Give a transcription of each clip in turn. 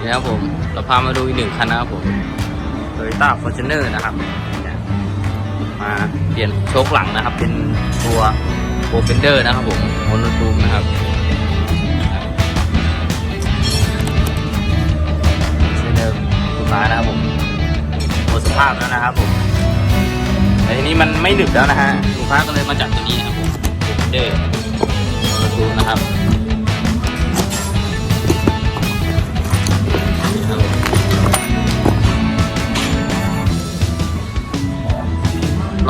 นี่นะครับผม เราพามาดูอีกหนึ่งคันนะครับผม Toyota Fortuner นะครับ มาเปลี่ยนโชคหลังนะครับ เป็นตัว p r o f e n d e r นะครับผมโมโนทูมนะครับเซนเดอร์คุณมานะครับผมหมดสภาพแล้วนะครับผมแต่ทีนี้มันไม่หนึบแล้วนะฮะลูกค้าก็เลยมาจัดตัวนี้นะครับผม p r o f e n d e r โมโนทูมนะครับ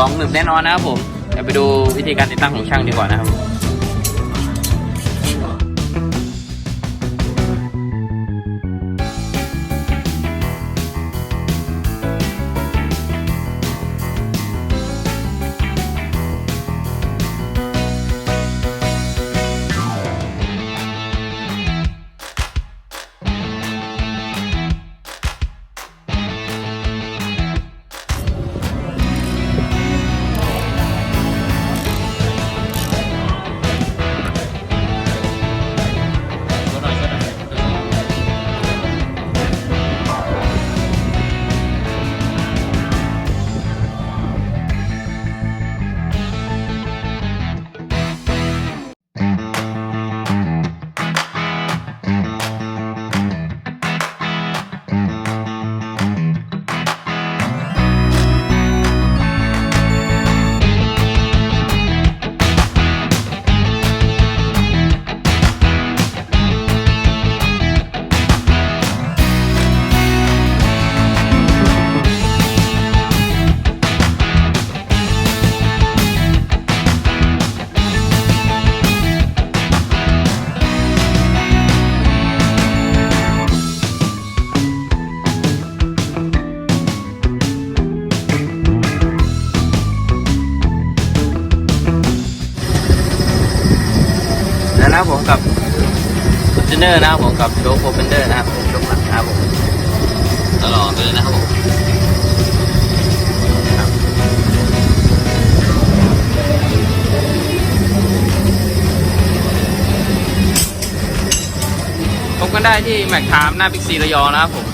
ลองหนึบแน่นอนนะครับผมเดี๋ยวไปดูวิธีการติดตั้งของช่างดีกว่านะครับ นะครับผมกับฟอร์จูเนอร์นะครับผมกับโชคโฟเฟนเดอร์นะครับเป็นโชคหลังนะครับผมตลอดเลยนะครับผมพบกันได้ที่แมคคามหน้าบิ๊กซีระยองนะครับผม